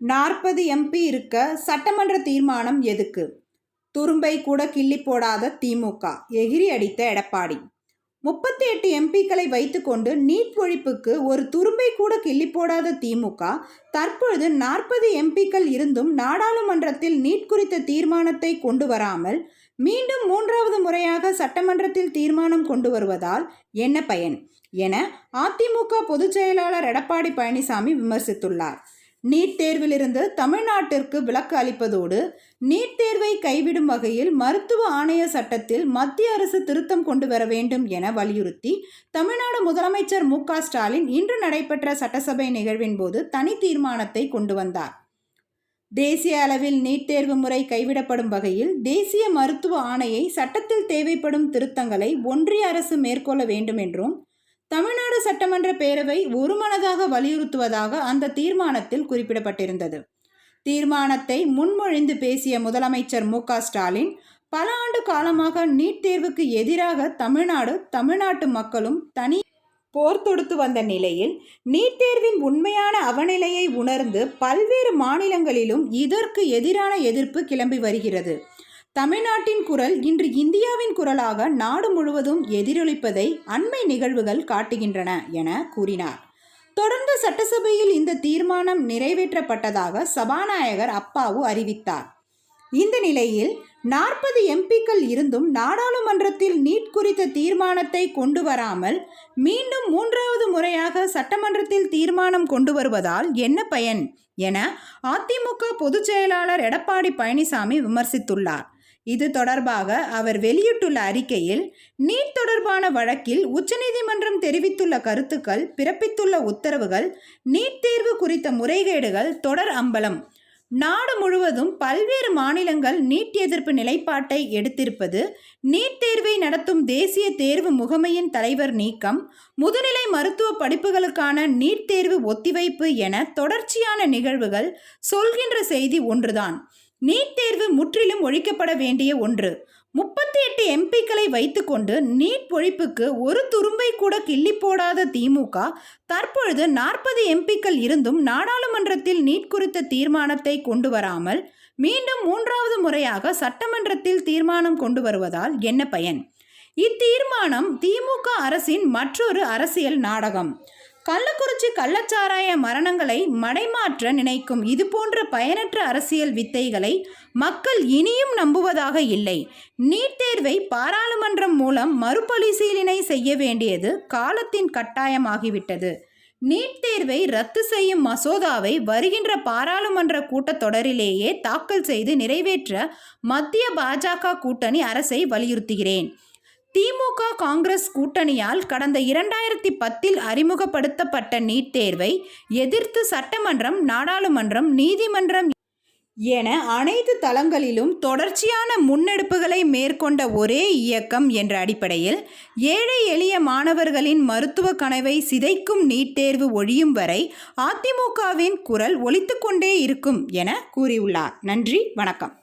நாற்பது எம்பி இருக்க சட்டமன்ற தீர்மானம் எதுக்கு? துரும்பை கூட கிள்ளி போடாத திமுக எகிரி அடித்த எடப்பாடி. முப்பத்தி எட்டு எம்பிக்களை வைத்துக்கொண்டு நீட் ஒழிப்புக்கு ஒரு துரும்பை கூட கிள்ளி போடாத திமுக தற்பொழுது நாற்பது எம்பிக்கள் இருந்தும் நாடாளுமன்றத்தில் நீட் குறித்த தீர்மானத்தை கொண்டு வராமல் மீண்டும் மூன்றாவது முறையாக சட்டமன்றத்தில் தீர்மானம் கொண்டு வருவதால் என்ன பயன்? என அதிமுக பொதுச் செயலாளர் எடப்பாடி பழனிசாமி விமர்சித்துள்ளார். நீட் தேர்விலிருந்து தமிழ்நாட்டிற்கு விலக்கு அளிப்பதோடு நீட் தேர்வை கைவிடும் வகையில் மருத்துவ ஆணைய சட்டத்தில் மத்திய அரசு திருத்தம் கொண்டு வர வேண்டும் என வலியுறுத்தி தமிழ்நாடு முதலமைச்சர் மு ஸ்டாலின் இன்று நடைபெற்ற சட்டசபை நிகழ்வின் போது தனி தீர்மானத்தை கொண்டு வந்தார். தேசிய அளவில் நீட் தேர்வு முறை கைவிடப்படும் வகையில் தேசிய மருத்துவ ஆணையை சட்டத்தில் தேவைப்படும் திருத்தங்களை ஒன்றிய அரசு மேற்கொள்ள வேண்டும் என்றும் தமிழ்நாடு சட்டமன்ற பேரவை ஒருமனதாக வலியுறுத்துவதாக அந்த தீர்மானத்தில் குறிப்பிடப்பட்டிருந்தது. தீர்மானத்தை முன்மொழிந்து பேசிய முதலமைச்சர் மு ஸ்டாலின் பல ஆண்டு காலமாக நீட் தேர்வுக்கு எதிராக தமிழ்நாடு தமிழ்நாட்டு மக்களும் தனி போர் தொடுத்து வந்த நிலையில் நீட் தேர்வின் உண்மையான அவநிலையை உணர்ந்து பல்வேறு மாநிலங்களிலும் இதற்கு எதிரான எதிர்ப்பு கிளம்பி வருகிறது. தமிழ்நாட்டின் குரல் இன்று இந்தியாவின் குரலாக நாடு முழுவதும் எதிரொலிப்பதை அண்மை நிகழ்வுகள் காட்டுகின்றன என கூறினார். தொடர்ந்து சட்டசபையில் இந்த தீர்மானம் நிறைவேற்றப்பட்டதாக சபாநாயகர் அப்பாவு அறிவித்தார். இந்த நிலையில் நாற்பது எம்பிக்கள் இருந்தும் நாடாளுமன்றத்தில் நீட் குறித்த தீர்மானத்தை கொண்டு வராமல் மீண்டும் மூன்றாவது முறையாக சட்டமன்றத்தில் தீர்மானம் கொண்டு வருவதால் என்ன பயன் என அதிமுக பொதுச் செயலாளர் எடப்பாடி பழனிசாமி விமர்சித்துள்ளார். இது தொடர்பாக அவர் வெளியிட்டுள்ள அறிக்கையில் நீட் தொடர்பான வழக்கில் உச்சநீதிமன்றம் தெரிவித்துள்ள கருத்துக்கள் பிறப்பித்துள்ள உத்தரவுகள் நீட் தேர்வு குறித்த முறைகேடுகள் தொடர் அம்பலம். நாடு முழுவதும் பல்வேறு மாநிலங்கள் நீட் எதிர்ப்பு நிலைப்பாட்டை எடுத்திருப்பது நீட் தேர்வை நடத்தும் தேசிய தேர்வு முகமையின் தலைவர் நீக்கம் முதுநிலை மருத்துவ படிப்புகளுக்கான நீட் தேர்வு ஒத்திவைப்பு என தொடர்ச்சியான நிகழ்வுகள் சொல்கின்ற செய்தி ஒன்றுதான். நீட் தேர்வு முற்றிலும் ஒழிக்கப்பட வேண்டிய ஒன்று. முப்பத்தி எட்டு எம்பிக்களை வைத்துக்கொண்டு நீட் ஒழிப்புக்கு ஒரு துரும்பை கூட கிள்ளி போடாத திமுக தற்பொழுது நாற்பது எம்பிக்கள் இருந்தும் நாடாளுமன்றத்தில் நீட் குறித்த தீர்மானத்தை கொண்டு வராமல் மீண்டும் மூன்றாவது முறையாக சட்டமன்றத்தில் தீர்மானம் கொண்டு வருவதால் என்ன பயன்? இத்தீர்மானம் திமுக அரசின் மற்றொரு அரசியல் நாடகம். கள்ளக்குறிச்சி கள்ளச்சாராய மரணங்களை மடைமாற்ற நினைக்கும் இதுபோன்ற பயனற்ற அரசியல் வித்தைகளை மக்கள் இனியும் நம்புவதாக இல்லை. நீட் தேர்வை பாராளுமன்றம் மூலம் மறுபரிசீலனை செய்ய வேண்டியது காலத்தின் கட்டாயமாகிவிட்டது. நீட் தேர்வை ரத்து செய்யும் மசோதாவை வருகின்ற பாராளுமன்ற கூட்டத்தொடரிலேயே தாக்கல் செய்து நிறைவேற்ற மத்திய பாஜக கூட்டணி அரசை வலியுறுத்துகிறேன். திமுக காங்கிரஸ் கூட்டணியால் கடந்த இரண்டாயிரத்தி பத்தில் அறிமுகப்படுத்தப்பட்ட நீட் தேர்வை எதிர்த்து சட்டமன்றம் நாடாளுமன்றம் நீதிமன்றம் என அனைத்து தளங்களிலும் தொடர்ச்சியான முன்னெடுப்புகளை மேற்கொண்ட ஒரே இயக்கம் என்ற அடிப்படையில் ஏழை எளிய மாணவர்களின் மருத்துவ கனவை சிதைக்கும் நீட் தேர்வு ஒழியும் வரை அதிமுகவின் குரல் ஒலித்துக்கொண்டே இருக்கும் என கூறியுள்ளார். நன்றி வணக்கம்.